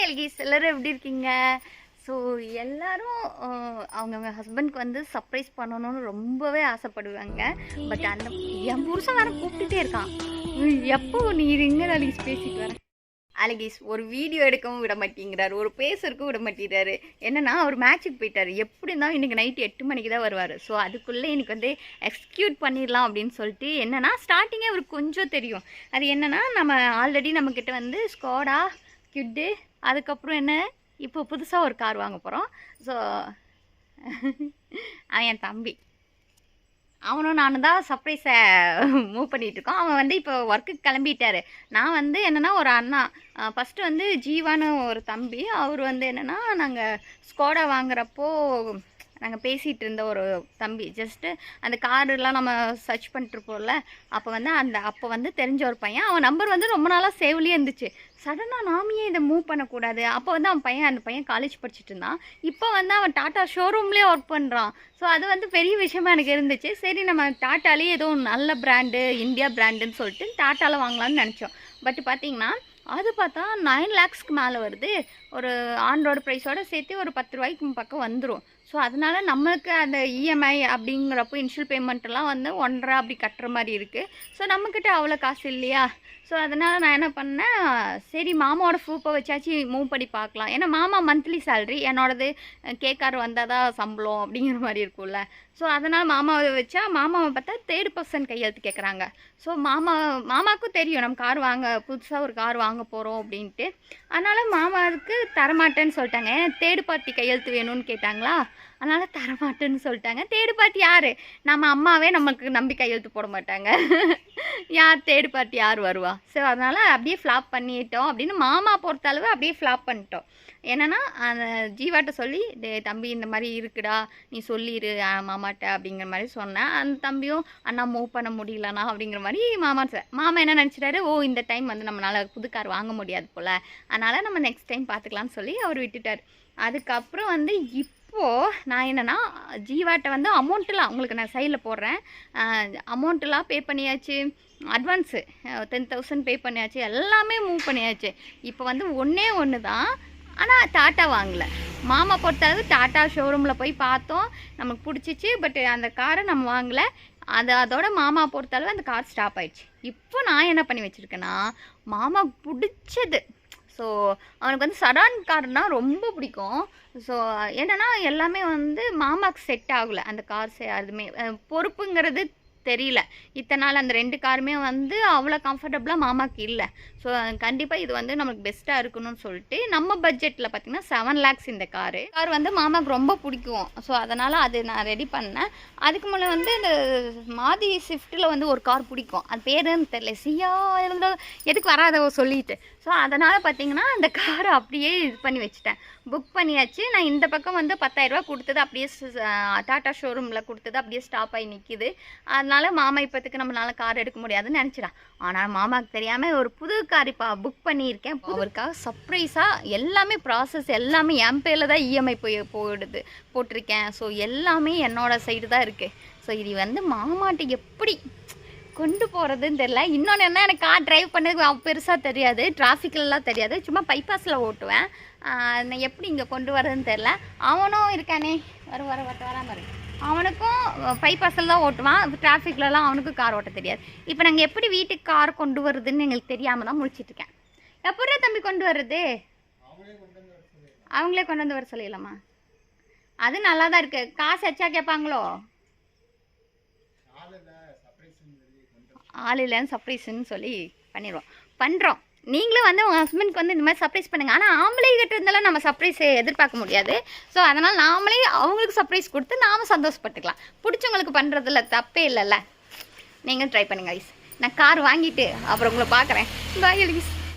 Hi எல்கிஸ் எப்படி இருக்கீங்க? So எல்லாரும் அவங்கவுங்க ஹஸ்பண்ட்க்கு வந்து சர்ப்ரைஸ் பண்ணணும்னு ரொம்பவே ஆசைப்படுவாங்க. பட் அந்த என் புருஷன் வேற கூப்பிட்டுட்டே இருக்கான். எப்போ நீ இருங்க அலிகிஸ் பேசிட்டு வர அலிகிஸ் ஒரு வீடியோ எடுக்கவும் விட மாட்டேங்கிறாரு. ஒரு பேசுறதுக்கும் விட மாட்டேங்கிறாரு. என்னன்னா அவர் மேட்ச்சுக்கு போயிட்டாரு. எப்படி இருந்தாலும் இன்னைக்கு நைட்டு எட்டு மணிக்கு தான் வருவார். ஸோ அதுக்குள்ளே எனக்கு வந்து எக்ஸ்கியூட் பண்ணிடலாம் அப்படின்னு சொல்லிட்டு என்னன்னா ஸ்டார்டிங்கே அவருக்கு கொஞ்சம் தெரியும். அது என்னன்னா நம்ம ஆல்ரெடி நம்மக்கிட்ட வந்து ஸ்கோடா கிட்டு அதுக்கப்புறம் என்ன? இப்போ புதுசாக ஒரு கார் வாங்க போகிறோம் ஸோ அவன் என் தம்பி. அவனும் நானும் தான் சர்ப்ரைஸை மூவ் பண்ணிகிட்ருக்கோம் இருக்கோம். அவன் வந்து இப்போ ஒர்க்குக்கு கிளம்பிட்டாரு. நான் வந்து என்னென்னா ஒரு அண்ணா. ஃபஸ்ட்டு வந்து ஜீவான்னு ஒரு தம்பி. அவர் வந்து என்னென்னா நாங்கள் ஸ்கோடா வாங்குறப்போ நாங்கள் பேசிகிட்டு இருந்த ஒரு தம்பி. ஜஸ்ட்டு அந்த கார்டெல்லாம் நம்ம சர்ச் பண்ணிட்டுருப்போம்ல அப்போ வந்து அந்த அப்போ வந்து தெரிஞ்ச ஒரு பையன் அவன் நம்பர் வந்து ரொம்ப நாளாக சேவ்லேயே இருந்துச்சு. சடனாக நாமியே இதை மூவ் பண்ணக்கூடாது. அப்போ வந்து அவன் பையன் அந்த பையன் காலேஜ் படிச்சுட்டு இருந்தான். இப்போ வந்து அவன் டாட்டா ஷோரூம்லேயே ஒர்க் பண்ணுறான் ஸோ அது வந்து பெரிய விஷயமா எனக்கு இருந்துச்சு. சரி நம்ம டாட்டாலேயே ஏதோ நல்ல பிராண்டு இந்தியா பிராண்டுன்னு சொல்லிட்டு டாட்டாவில் வாங்கலாம்னு நினச்சோம். பட் பார்த்தீங்கன்னா அது பார்த்தா நைன் லேக்ஸ்க்கு மேலே வருது. ஒரு ஆண்ட்ராய்டு ப்ரைஸோட சேர்த்து ஒரு பத்து ரூபாய்க்கு பக்கம் வந்துடும் ஸோ அதனால் நம்மளுக்கு அந்த இஎம்ஐ அப்படிங்கிறப்போ இன்ஷியல் பேமெண்ட்டெல்லாம் வந்து ஒன்றரை அப்படி கட்டுற மாதிரி இருக்குது ஸோ நம்மக்கிட்ட அவ்வளோ காசு இல்லையா? ஸோ அதனால் நான் என்ன பண்ணேன்? சரி மாமாவோட ப்ரூஃபை வச்சாச்சும் மூவ் பண்ணி பார்க்கலாம். ஏன்னா மாமா மந்த்லி சேலரி என்னோடது கேக்கார் வந்தால் தான் சம்பளம் அப்படிங்கிற மாதிரி இருக்கும்ல. ஸோ அதனால் மாமாவை வச்சா மாமாவை பார்த்தா தேர்ட் பர்சன் கையெழுத்து கேட்குறாங்க ஸோ மாமா மாமாவுக்கும் தெரியும் நம்ம கார் வாங்க புதுசாக ஒரு கார் வாங்க போகிறோம் அப்படின்ட்டு. அதனால் மாமாவுக்கு தரமாட்டேன்னு சொல்லிட்டாங்க. தேர்டு பார்ட்டி கையெழுத்து வேணும்னு கேட்டாங்களா? அதனால் தரமாட்டேன்னு சொல்லிட்டாங்க. தேர்டு பார்ட்டி யார்? நம்ம அம்மாவே நமக்கு நம்பி கையெழுத்து போட மாட்டாங்க. யார் தேர்டு பார்ட்டி யார் வருவா? ஸோ அதனால் அப்படியே ஃப்ளாப் பண்ணிட்டோம். அப்படின்னு மாமா பொறுத்தளவு அப்படியே ஃப்ளாப் பண்ணிட்டோம். என்னன்னா அந்த ஜீவாட்ட சொல்லி டே தம்பி இந்த மாதிரி இருக்குடா. நீ சொல்லிடு மாமாட்ட அப்படிங்கிற மாதிரி சொன்னேன். அந்த தம்பியும் அண்ணா மூவ் பண்ண முடியலண்ணா அப்படிங்கிற மாதிரி மாமா சார் மாமா என்ன நினச்சிட்டாரு? ஓ இந்த டைம் வந்து நம்மளால் புது கார் வாங்க முடியாது போல். அதனால் நம்ம நெக்ஸ்ட் டைம் பார்த்துக்கலாம்னு சொல்லி அவர் விட்டுட்டார். அதுக்கப்புறம் வந்து இப்போது நான் என்னென்னா ஜீவாட்டை வந்து அமௌண்ட்டெலாம் உங்களுக்கு நான் சைடில் போடுறேன். அமௌண்ட்டெலாம் பே பண்ணியாச்சு. அட்வான்ஸு டென் தௌசண்ட் பே பண்ணியாச்சு. எல்லாமே மூவ் பண்ணியாச்சு. இப்போ வந்து ஒன்றே ஒன்று தான். ஆனால் டாட்டா வாங்கலை. மாமா பொறுத்தளவு டாட்டா ஷோரூமில் போய் பார்த்தோம். நமக்கு பிடிச்சிச்சு. பட் அந்த காரை நம்ம வாங்கலை. அது அதோட மாமா பொறுத்தளவு அந்த கார் ஸ்டாப் ஆயிடுச்சு. இப்போ நான் என்ன பண்ணி வச்சுருக்கேன்னா மாமாவுக்கு பிடிச்சது ஸோ அவனுக்கு வந்து சடான் கார்னா ரொம்ப பிடிக்கும். ஸோ என்னென்னா எல்லாமே வந்து மாமாக்கு செட் ஆகலை. அந்த கார்ஸ் அதுவுமே பொறுப்புங்கிறது தெரியல. இத்தனை நாள் அந்த ரெண்டு காருமே வந்து அவ்வளோ கம்ஃபர்டபுளாக மாமாக்கு இல்லை. ஸோ கண்டிப்பாக இது வந்து நமக்கு பெஸ்ட்டாக இருக்கணும்னு சொல்லிட்டு நம்ம பட்ஜெட்டில் பார்த்திங்கன்னா செவன் லேக்ஸ் இந்த காரு. கார் வந்து மாமாக்கு ரொம்ப பிடிக்கும். ஸோ அதனால் அது நான் ரெடி பண்ணேன். அதுக்கு முன்னே வந்து இந்த மாதி ஷிஃப்ட்டில் வந்து ஒரு கார் பிடிக்கும். அது பேருன்னு தெரியல. சியா இருந்தால் எதுக்கு வராத சொல்லிட்டு. ஸோ அதனால் பார்த்திங்கன்னா அந்த காரை அப்படியே இது பண்ணி வச்சுட்டேன். புக் பண்ணியாச்சு. நான் இந்த பக்கம் வந்து பத்தாயிரரூபா கொடுத்தது அப்படியே ஸ்- ஆ, டாடா ஷோரூமில் கொடுத்தது அப்படியே ஸ்டாப் ஆகி நிற்கிது அதனால மாமா இப்போத்துக்கு நம்மளால கார் எடுக்க முடியாதுன்னு நினச்சிடான் ஆனால் மாமாவுக்கு தெரியாமல் ஒரு புது கார் இப்போ புக் பண்ணியிருக்கேன். அவருக்காக சர்ப்ரைஸாக எல்லாமே ப்ராசஸ் எல்லாமே என் பேரில் தான் இஎம்ஐ போய் போயிடுது போட்டிருக்கேன். ஸோ எல்லாமே என்னோட சைடு தான் இருக்குது ஸோ இது வந்து மாமாட்ட எப்படி கொண்டு போகிறதுன்னு தெரில இன்னொன்று என்ன எனக்கு கார் டிரைவ் பண்ணது பெருசாக தெரியாது. டிராஃபிக்லலாம் தெரியாது. சும்மா பைபாஸில் ஓட்டுவேன். நான் எப்படி இங்கே கொண்டு வரதுன்னு தெரில அவனும் இருக்கானே. வர வர வர வராம இருக்கு அவனுக்கும் பைபாஸில் தான் ஓட்டுவான். டிராஃபிக்லலாம் அவனுக்கும் கார் ஓட்ட தெரியாது. இப்போ நாங்கள் எப்படி வீட்டுக்கு கார் கொண்டு வருதுன்னு எங்களுக்கு தெரியாமல் தான் முழிச்சிட்டு இருக்கேன். எப்படா தம்பி கொண்டு வர்றது? அவங்களே கொண்டு வந்து வர சொல்லிடலாமா. அது நல்லா தான் இருக்கு. காசு எச்சா கேட்பாங்களோ ஆள் இல்லைன்னு சர்ப்ரைஸ்ன்னு சொல்லி பண்ணிடுவோம். பண்ணுறோம் நீங்களும் வந்து உங்கள் ஹஸ்பண்ட்க்கு வந்து இந்த மாதிரி சர்ப்ரைஸ் பண்ணுங்கள் ஆனால் ஆம்பளை கிட்ட இருந்தாலும் நம்ம சர்ப்ரைஸ் எதிர்பார்க்க முடியாது. ஸோ அதனால் நாமளே அவங்களுக்கு சர்ப்ரைஸ் கொடுத்து நாம் சந்தோஷப்பட்டுக்கலாம். பிடிச்சவங்களுக்கு பண்ணுறதுல தப்பே இல்லைல்ல. நீங்கள் ட்ரை பண்ணுங்கள் ஐஸ் நான் கார் வாங்கிட்டு அப்புறம் உங்களை பார்க்குறேன். பாய் எலிஸ்